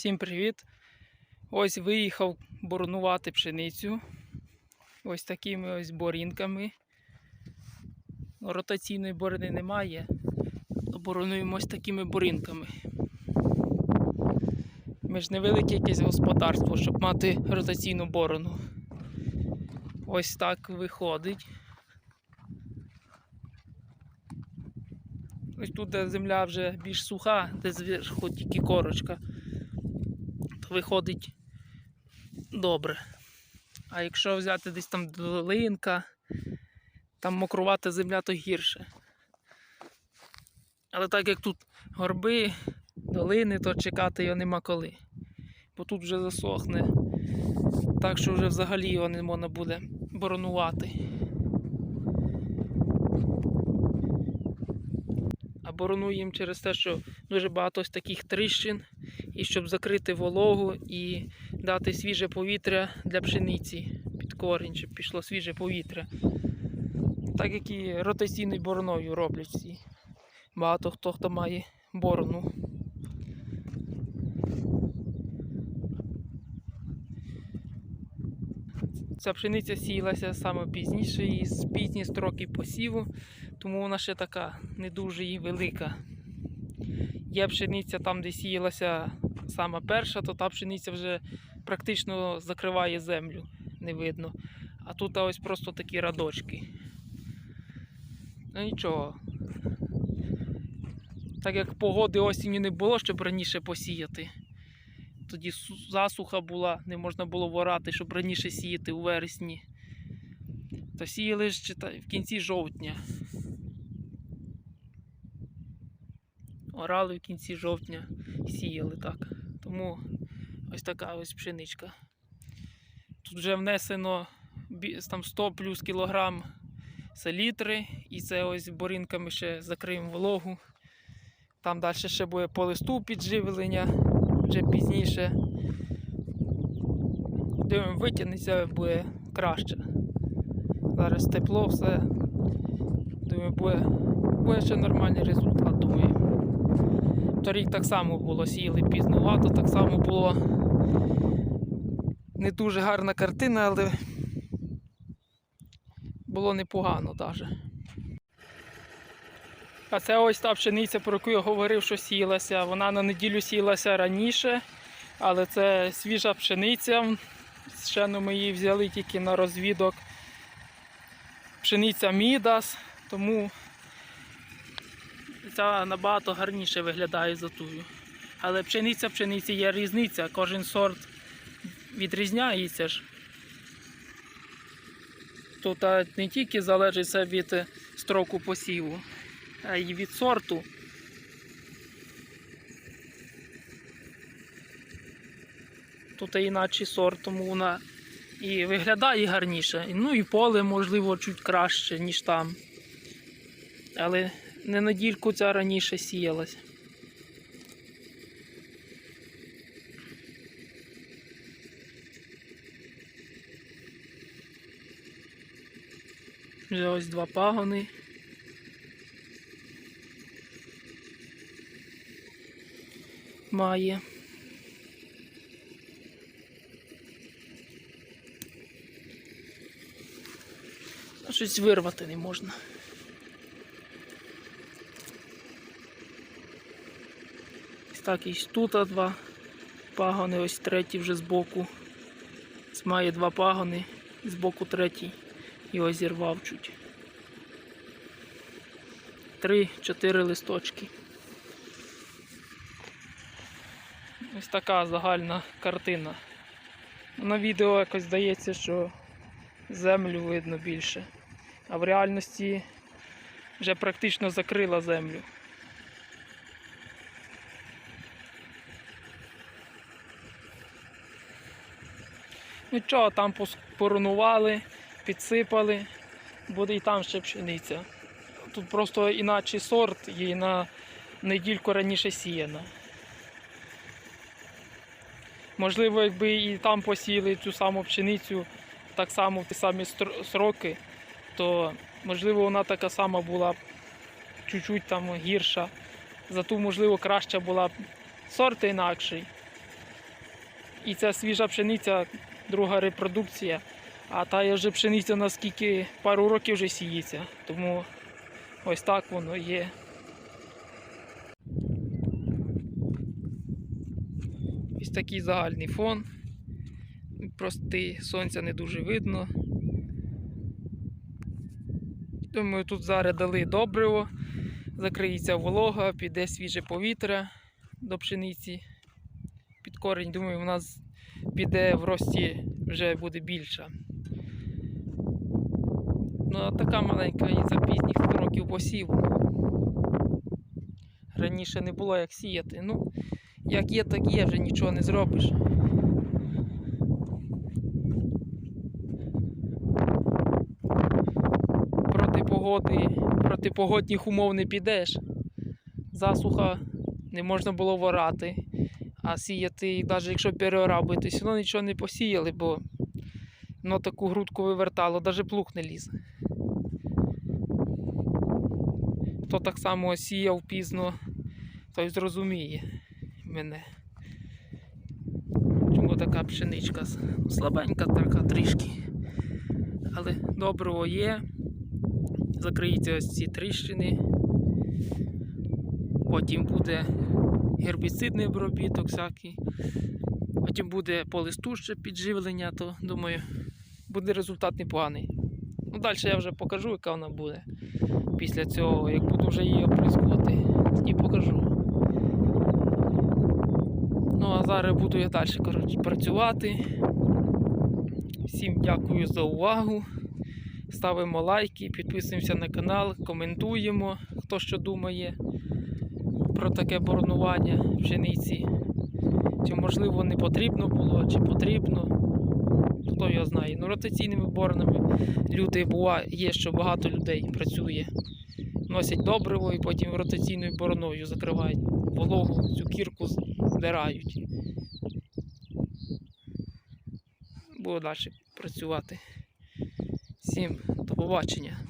Всім привіт! Ось виїхав боронувати пшеницю. Ось такими ось борінками. Ротаційної борони немає. Боронуємо ось такими борінками. Ми ж невелике якесь господарство, щоб мати ротаційну борону. Ось так виходить. Ось тут, де земля вже більш суха, де зверху тільки корочка, виходить добре. А якщо взяти десь там долинка, там мокрувата земля, то гірше. Але так як тут горби, долини, то чекати його нема коли. Бо тут вже засохне. Так що вже взагалі його не можна буде боронувати. А боронуємо через те, що дуже багато ось таких тріщин, і щоб закрити вологу і дати свіже повітря для пшениці під корінь, щоб пішло свіже повітря. Так як і ротаційною бороною роблять всі. Багато хто хто має борону. Ця пшениця сіялася саме пізніше і з пізні строки посіву, тому вона ще така не дуже і велика. Є пшениця там, де сіялася сама перша, то та пшениця вже практично закриває землю, не видно. А тут ось просто такі радочки. Ну нічого. Так як погоди осінню не було, щоб раніше посіяти. Тоді засуха була, не можна було ворати, щоб раніше сіяти у вересні. То сіяли ж в кінці жовтня. Орали в кінці жовтня, сіяли так. Тому ось така ось пшеничка. Тут вже внесено там 100 плюс кілограм селітри, і це ось борінками ще закриємо вологу. Там далі ще буде по листу підживлення вже пізніше. Дивимо, витягнеться, буде краще. Зараз тепло, все. Думаю, буде, буде ще нормальний результат, думаю. Торік так само було, сіяли пізнувато, так само було не дуже гарна картина, але було непогано навіть. А це ось та пшениця, про яку я говорив, що сіялася. Вона на неділю сіялася раніше, але це свіжа пшениця. Ще ми її взяли тільки на розвідок. Пшениця Мідас, тому ця набагато гарніше виглядає за тую. Але пшениця пшениці є різниця, кожен сорт відрізняється ж. Тут не тільки залежить від е, строку посіву, а й від сорту. Тут інакший сорт, тому вона і виглядає гарніше. Ну і поле, можливо, чуть краще, ніж там. Але не надільку ця раніше сіялась. Вже ось два пагони. Має. Щось вирвати не можна. Так і тут два пагони, ось третій вже збоку. Має два пагони, збоку третій. Його зірвав чуть. Три-чотири листочки. Ось така загальна картина. На відео якось здається, що землю видно більше. А в реальності вже практично закрила землю. Нічого, там поронували, підсипали, буде і там ще пшениця. Тут просто інакший сорт, її на недільку раніше сіяна. Можливо, якби і там посіяли цю саму пшеницю так само в ті самі сроки, то можливо вона така сама була чуть-чуть там гірша. Зато, можливо, краща була б сорт інакший. І ця свіжа пшениця, друга репродукція. А та є вже пшениця наскільки пару років вже сіється. Тому ось так воно є. Ось такий загальний фон. Простий, сонця не дуже видно. Думаю, тут зараз дали добриво, закриється волога, піде свіже повітря до пшениці. Під корінь, думаю, у нас піде в рості вже буде більша. Ну, така маленька і за пізніх років посіву. Раніше не було як сіяти. Ну, як є, так є, вже нічого не зробиш. Проти погоди, проти погодних умов не підеш. Засуха не можна було ворати. А сіяти, навіть якщо переорав би, все одно нічого не посіяли, бо воно таку грудку вивертало, навіть плуг не ліз. Хто так само сіяв пізно, той зрозуміє мене. Чому така пшеничка слабенька така трішки. Але доброго є. Закриються ось ці тріщини. Потім буде гербіцидний обробіток всякий. Потім буде по підживлення, то думаю, буде результат непоганий. Ну, далі я вже покажу, яка вона буде. Після цього, як буду вже її оприскувати, тоді покажу. Ну а зараз буду я далі коротше, працювати. Всім дякую за увагу. Ставимо лайки, підписуємося на канал, коментуємо, хто що думає про таке боронування пшениці. Чи можливо не потрібно було, чи потрібно. Хто його знає. Ну, ротаційними боронами люди буває, є, що багато людей працює. Носять добриво і потім ротаційною бороною закривають вологу, цю кірку здирають. Буду далі працювати. Всім до побачення.